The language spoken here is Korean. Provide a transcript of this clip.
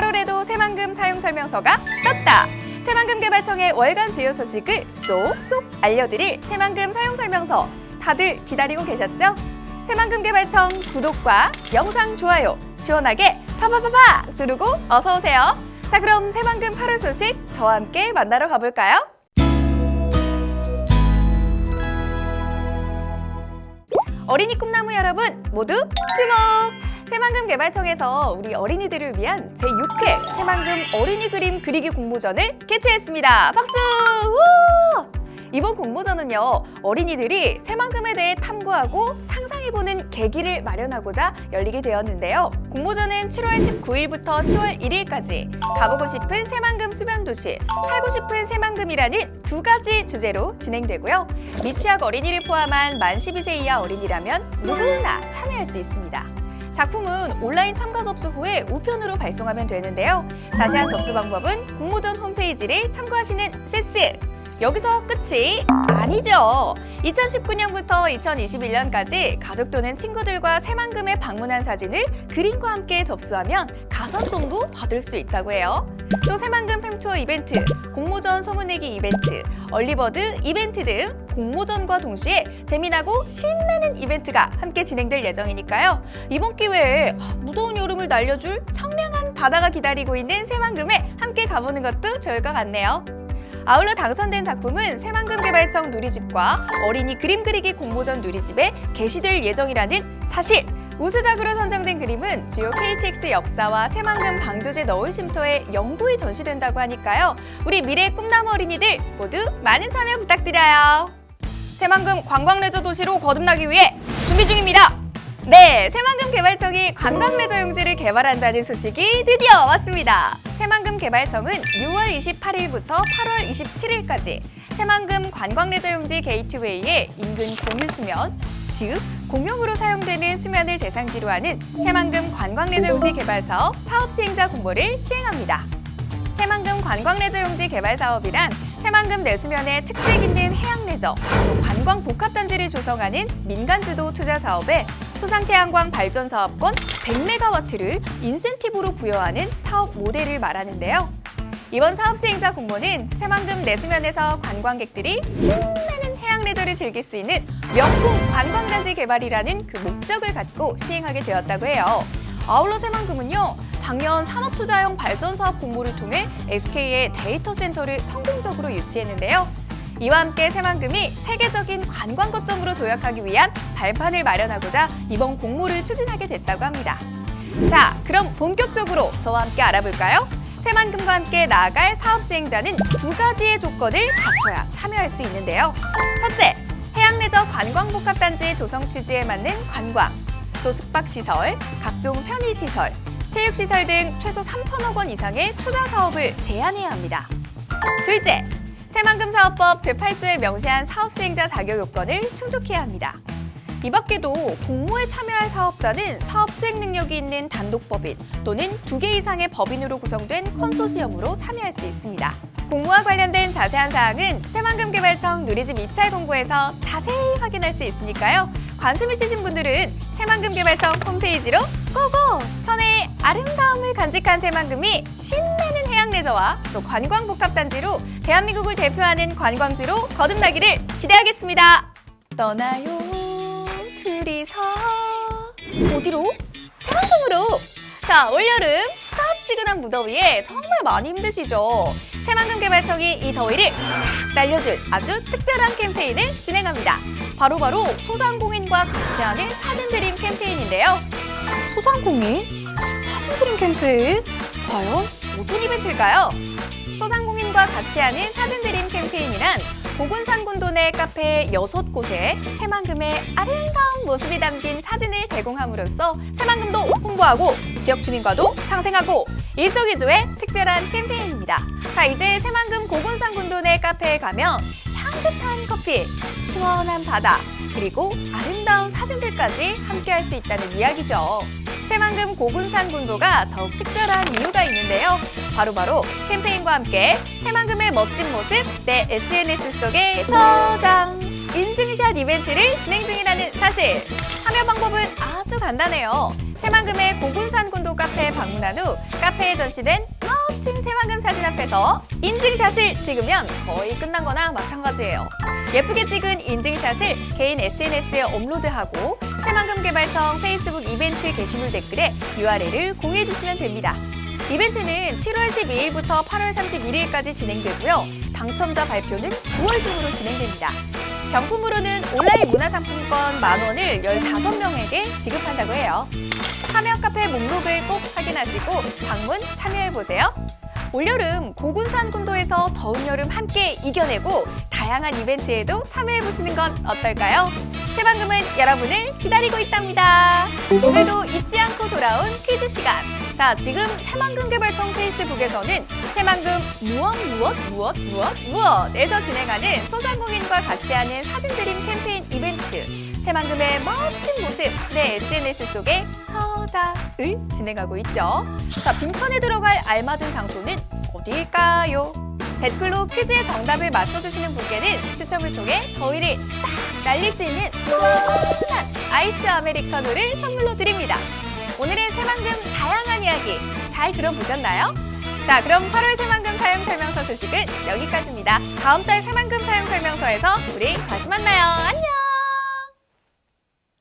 8월에도 새만금 사용 설명서가 떴다. 새만금 개발청의 월간 주요 소식을 쏙쏙 알려드릴 새만금 사용 설명서 다들 기다리고 계셨죠? 새만금 개발청 구독과 영상 좋아요 시원하게 파파파파 누르고 어서 오세요. 자 그럼 새만금 8월 소식 저와 함께 만나러 가볼까요? 어린이 꿈나무 여러분 모두 주목! 새만금 개발청에서 우리 어린이들을 위한 제6회 새만금 어린이 그림 그리기 공모전을 개최했습니다. 박수! 우! 이번 공모전은요, 어린이들이 새만금에 대해 탐구하고 상상해보는 계기를 마련하고자 열리게 되었는데요. 공모전은 7월 19일부터 10월 1일까지 가보고 싶은 새만금 수변도시, 살고 싶은 새만금이라는 두 가지 주제로 진행되고요. 미취학 어린이를 포함한 만 12세 이하 어린이라면 누구나 참여할 수 있습니다. 작품은 온라인 참가 접수 후에 우편으로 발송하면 되는데요. 자세한 접수 방법은 공모전 홈페이지를 참고하시는 세스. 여기서 끝이 아니죠. 2019년부터 2021년까지 가족 또는 친구들과 새만금에 방문한 사진을 그림과 함께 접수하면 가산점도 받을 수 있다고 해요. 또 새만금 팸투어 이벤트, 공모전 소문내기 이벤트, 얼리버드 이벤트 등 공모전과 동시에 재미나고 신나는 이벤트가 함께 진행될 예정이니까요. 이번 기회에 무더운 여름을 날려줄 청량한 바다가 기다리고 있는 새만금에 함께 가보는 것도 좋을 것 같네요. 아울러 당선된 작품은 새만금 개발청 누리집과 어린이 그림 그리기 공모전 누리집에 게시될 예정이라는 사실! 우수작으로 선정된 그림은 주요 KTX 역사와 새만금 방조제 너울 쉼터에 영구히 전시된다고 하니까요. 우리 미래 꿈나무 어린이들 모두 많은 참여 부탁드려요. 새만금 관광레저 도시로 거듭나기 위해 준비 중입니다. 네, 새만금 개발청이 관광 레저 용지를 개발한다는 소식이 드디어 왔습니다. 새만금 개발청은 6월 28일부터 8월 27일까지 새만금 관광 레저 용지 게이트웨이의 인근 공유 수면, 즉 공용으로 사용되는 수면을 대상지로 하는 새만금 관광 레저 용지 개발 사업 사업 시행자 공모를 시행합니다. 새만금 관광 레저 용지 개발 사업이란 새만금 내수면에 특색 있는 해양 레저, 또 관광 복합단지를 조성하는 민간 주도 투자 사업에 수상태양광 발전 사업권 100메가와트를 인센티브로 부여하는 사업 모델을 말하는데요. 이번 사업 시행자 공모는 새만금 내수면에서 관광객들이 신나는 해양 레저를 즐길 수 있는 명품 관광단지 개발이라는 그 목적을 갖고 시행하게 되었다고 해요. 아울러 새만금은요, 작년 산업투자형 발전 사업 공모를 통해 SK의 데이터 센터를 성공적으로 유치했는데요. 이와 함께 새만금이 세계적인 관광 거점으로 도약하기 위한 발판을 마련하고자 이번 공모를 추진하게 됐다고 합니다. 자, 그럼 본격적으로 저와 함께 알아볼까요? 새만금과 함께 나아갈 사업 시행자는 두 가지의 조건을 갖춰야 참여할 수 있는데요. 첫째, 해양레저 관광복합단지 조성 취지에 맞는 관광, 또 숙박시설, 각종 편의시설, 체육시설 등 최소 3천억 원 이상의 투자 사업을 제한해야 합니다. 둘째, 새만금 사업법 제8조에 명시한 사업 시행자 자격 요건을 충족해야 합니다. 이 밖에도 공모에 참여할 사업자는 사업 수행 능력이 있는 단독법인 또는 두 개 이상의 법인으로 구성된 컨소시엄으로 참여할 수 있습니다. 공모와 관련된 자세한 사항은 새만금 개발청 누리집 입찰 공고에서 자세히 확인할 수 있으니까요. 관심 있으신 분들은 새만금 개발청 홈페이지로 고고! 천혜의 아름다움을 간직한 새만금이 신나는 해양 레저와 또 관광 복합단지로 대한민국을 대표하는 관광지로 거듭나기를 기대하겠습니다. 떠나요 둘이서 어디로? 새만금으로 자 올여름 따뜻지근한 무더위에 정말 많이 힘드시죠 새만금 개발청이 이 더위를 싹 날려줄 아주 특별한 캠페인을 진행합니다 바로 바로 소상공인과 같이 하는 사진 드림 캠페인인데요 소상공인? 사진 드림 캠페인? 과연 어떤 이벤트일까요? 소상공인과 같이 하는 사진 드림 캠페인이란 보군산군도 내 카페 여섯 곳에 새만금의 아름다운 모습이 담긴 사진을 제공함으로써 새만금도 홍보하고 지역 주민과도 상생하고 일석이조의 특별한 캠페인입니다. 자, 이제 새만금 고군산군도 내 카페에 가면 향긋한 커피, 시원한 바다, 그리고 아름다운 사진들까지 함께 할 수 있다는 이야기죠. 새만금 고군산 군도가 더욱 특별한 이유가 있는데요. 바로바로 캠페인과 함께 새만금의 멋진 모습 내 SNS 속에 저장! 인증샷 이벤트를 진행 중이라는 사실! 참여 방법은 아주 간단해요. 새만금의 고군산 군도 카페에 방문한 후 카페에 전시된 멋진 새만금 사진 앞에서 인증샷을 찍으면 거의 끝난 거나 마찬가지예요. 예쁘게 찍은 인증샷을 개인 SNS에 업로드하고 새만금 개발청 페이스북 이벤트 게시물 댓글에 URL을 공유해 주시면 됩니다. 이벤트는 7월 12일부터 8월 31일까지 진행되고요. 당첨자 발표는 9월 중으로 진행됩니다. 경품으로는 온라인 문화상품권 만 원을 15명에게 지급한다고 해요. 참여 카페 목록을 꼭 확인하시고 방문 참여해보세요. 올여름 고군산 군도에서 더운 여름 함께 이겨내고 다양한 이벤트에도 참여해보시는 건 어떨까요? 새방금은 여러분을 기다리고 있답니다. 오늘도 잊지 않고 돌아온 퀴즈 시간. 자, 지금 새만금 개발청 페이스북에서는 새만금 무엇 무엇 무엇 무엇 무엇에서 진행하는 소상공인과 같이 하는 사진 드림 캠페인 이벤트 새만금의 멋진 모습 내 SNS 속에 저장을 진행하고 있죠. 자, 빈칸에 들어갈 알맞은 장소는 어디일까요? 댓글로 퀴즈의 정답을 맞춰주시는 분께는 추첨을 통해 더위를 싹 날릴 수 있는 시원한 아이스 아메리카노를 선물로 드립니다. 오늘의 새만금 다양한 이야기 잘 들어보셨나요? 자, 그럼 8월 새만금 사용 설명서 소식은 여기까지입니다. 다음 달 새만금 사용 설명서에서 우리 다시 만나요. 안녕!